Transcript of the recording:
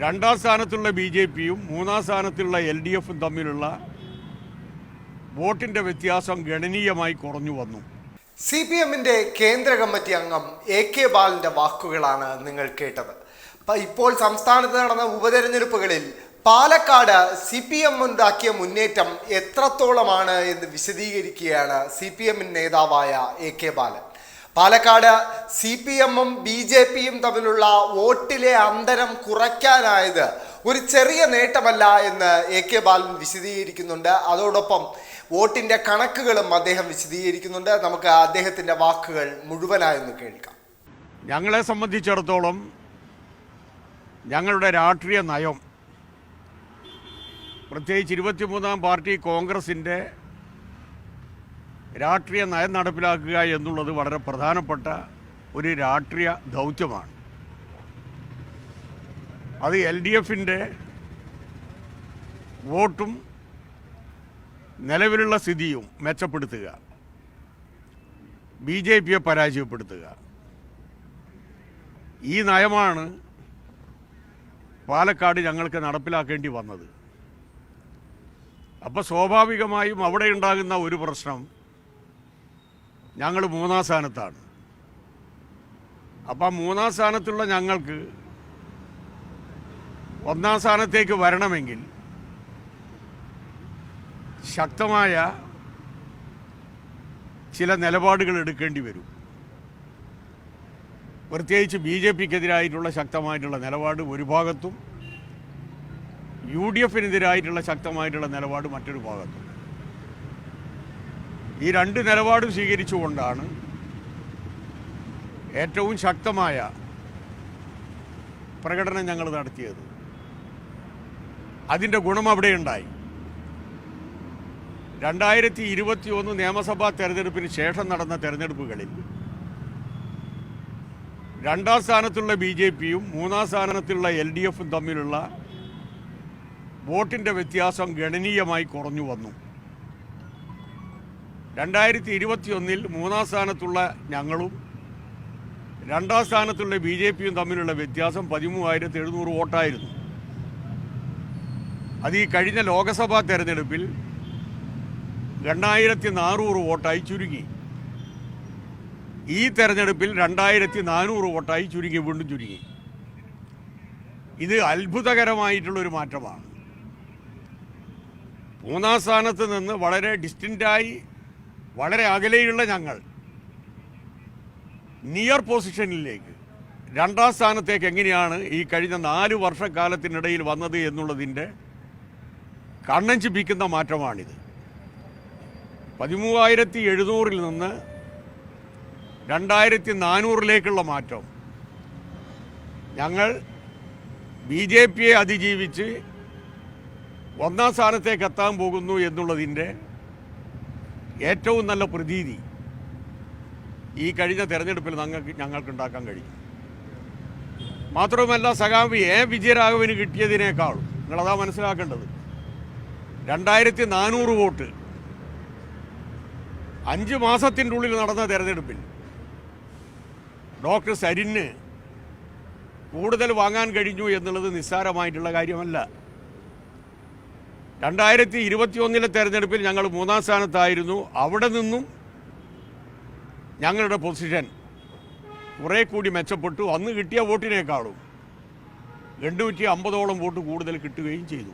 രണ്ടാം സ്ഥാനത്തുള്ള B J പിയും മൂന്നാം സ്ഥാനത്തുള്ള എൽ ഡി എഫും തമ്മിലുള്ള വോട്ടിന്റെ വ്യത്യാസം ഗണനീയമായി കുറഞ്ഞു വന്നു. സി പി എമ്മിന്റെ കേന്ദ്ര കമ്മിറ്റി അംഗം എ കെ ബാലന്റെ വാക്കുകളാണ് നിങ്ങൾ കേട്ടത്. ഇപ്പോൾ സംസ്ഥാനത്ത് നടന്ന ഉപതെരഞ്ഞെടുപ്പുകളിൽ പാലക്കാട് സി പി എം ഉണ്ടാക്കിയ മുന്നേറ്റം എത്രത്തോളമാണ് എന്ന് വിശദീകരിക്കുകയാണ് സി പി എമ്മിൻ നേതാവായ A K Balan. Palakkad C P എമ്മും ബി ജെ പിയും തമ്മിലുള്ള വോട്ടിലെ അന്തരം കുറയ്ക്കാനായത് ഒരു ചെറിയ നേട്ടമല്ല എന്ന് എ കെ ബാലൻ വിശദീകരിക്കുന്നുണ്ട്. അതോടൊപ്പം വോട്ടിന്റെ കണക്കുകളും അദ്ദേഹം വിശദീകരിക്കുന്നുണ്ട്. നമുക്ക് അദ്ദേഹത്തിന്റെ വാക്കുകൾ മുഴുവനായൊന്ന് കേൾക്കാം. ഞങ്ങളെ സംബന്ധിച്ചിടത്തോളം ഞങ്ങളുടെ രാഷ്ട്രീയ നയം പ്രത്യേകിച്ച് ഇരുപത്തിമൂന്നാം പാർട്ടി കോൺഗ്രസിന്റെ രാഷ്ട്രീയ നയം നടപ്പിലാക്കുക എന്നുള്ളത് വളരെ പ്രധാനപ്പെട്ട ഒരു രാഷ്ട്രീയ ദൗത്യമാണ്. അത് എൽ ഡി എഫിന്റെ വോട്ടും നിലവിലുള്ള സ്ഥിതിയും മെച്ചപ്പെടുത്തുക. ബി ജെ പിയെ പരാജയപ്പെടുത്തുക. ഈ നയമാണ് പാലക്കാട് ഞങ്ങൾക്ക് നടപ്പിലാക്കേണ്ടി വന്നത്. അപ്പോൾ സ്വാഭാവികമായും അവിടെ ഉണ്ടാകുന്ന ഒരു പ്രശ്നം ഞങ്ങൾ മൂന്നാം സ്ഥാനത്താണ്. അപ്പം മൂന്നാം സ്ഥാനത്തുള്ള ഞങ്ങൾക്ക് ഒന്നാം സ്ഥാനത്തേക്ക് വരണമെങ്കിൽ ശക്തമായ ചില നിലപാടുകൾ എടുക്കേണ്ടി വരും. പ്രത്യേകിച്ച് ബി ജെ പിക്കെതിരായിട്ടുള്ള ശക്തമായിട്ടുള്ള നിലപാട് ഒരു ഭാഗത്തും യു ഡി എഫിനെതിരായിട്ടുള്ള ശക്തമായിട്ടുള്ള നിലപാട് മറ്റൊരു ഭാഗത്തും. ഈ രണ്ട് നിലപാടും സ്വീകരിച്ചുകൊണ്ടാണ് ഏറ്റവും ശക്തമായ പ്രകടനം ഞങ്ങൾ നടത്തിയത്. അതിന്റെ ഗുണം അവിടെ ഉണ്ടായി രണ്ടായിരത്തി ഇരുപത്തി ഒന്ന് നിയമസഭാ തെരഞ്ഞെടുപ്പിന് ശേഷം നടന്ന തെരഞ്ഞെടുപ്പുകളിൽ രണ്ടാം സ്ഥാനത്തുള്ള ബി ജെ പിയും മൂന്നാം സ്ഥാനത്തുള്ള എൽ ഡി എഫും തമ്മിലുള്ള വോട്ടിന്റെ വ്യത്യാസം ഗണനീയമായി കുറഞ്ഞു വന്നു. രണ്ടായിരത്തി ഇരുപത്തിയൊന്നിൽ മൂന്നാം സ്ഥാനത്തുള്ള ഞങ്ങളും രണ്ടാം സ്ഥാനത്തുള്ള ബി ജെ പിയും തമ്മിലുള്ള വ്യത്യാസം പതിമൂവായിരത്തി എഴുന്നൂറ് വോട്ടായിരുന്നു. അത് ഈ കഴിഞ്ഞ ലോക്സഭാ തെരഞ്ഞെടുപ്പിൽ രണ്ടായിരത്തി നാനൂറ് വോട്ടായി ചുരുങ്ങി. ഈ തെരഞ്ഞെടുപ്പിൽ രണ്ടായിരത്തി നാനൂറ് വോട്ടായി ചുരുങ്ങി വീണ്ടും ചുരുങ്ങി. ഇത് അത്ഭുതകരമായിട്ടുള്ളൊരു മാറ്റമാണ്. മൂന്നാം സ്ഥാനത്ത് നിന്ന് വളരെ ഡിസ്റ്റന്റായി വളരെ അകലെയുള്ള ഞങ്ങൾ. നിയർ പൊസിഷനിലേക്ക് രണ്ടാം സ്ഥാനത്തേക്ക് എങ്ങനെയാണ് ഈ കഴിഞ്ഞ നാല് വർഷക്കാലത്തിനിടയിൽ വന്നത് എന്നുള്ളതിന്റെ കണ്ണഞ്ചിപ്പിക്കുന്ന മാറ്റമാണിത്. പതിമൂവായിരത്തി എഴുന്നൂറിൽ നിന്ന് രണ്ടായിരത്തി നാനൂറിലേക്കുള്ള മാറ്റം. ഞങ്ങൾ ബി ജെ പിയെ അതിജീവിച്ച് ഒന്നാം സ്ഥാനത്തേക്ക് എത്താൻ പോകുന്നു എന്നുള്ളതിന്റെ ഏറ്റവും നല്ല പ്രതീതി ഈ കഴിഞ്ഞ തെരഞ്ഞെടുപ്പിൽ ഞങ്ങൾക്ക് ഞങ്ങൾക്ക് ഉണ്ടാക്കാൻ കഴിയും. മാത്രവുമല്ല സഖാവ് എ. വിജയരാഘവന് കിട്ടിയതിനേക്കാളും നിങ്ങളതാ മനസ്സിലാക്കേണ്ടത് രണ്ടായിരത്തി നാനൂറ് വോട്ട് അഞ്ച് മാസത്തിന്റെ ഉള്ളിൽ നടന്ന തെരഞ്ഞെടുപ്പിൽ ഡോക്ടർ സരിന് കൂടുതൽ വാങ്ങാൻ കഴിഞ്ഞു എന്നുള്ളത് നിസ്സാരമായിട്ടുള്ള കാര്യമല്ല. രണ്ടായിരത്തി ഇരുപത്തിയൊന്നിലെ തെരഞ്ഞെടുപ്പിൽ ഞങ്ങൾ മൂന്നാം സ്ഥാനത്തായിരുന്നു. അവിടെ നിന്നും ഞങ്ങളുടെ പൊസിഷൻ കുറേ കൂടി മെച്ചപ്പെട്ടു. അന്ന് കിട്ടിയ വോട്ടിനേക്കാളും എണ്ണൂറ്റി അമ്പതോളം വോട്ട് കൂടുതൽ കിട്ടുകയും ചെയ്തു.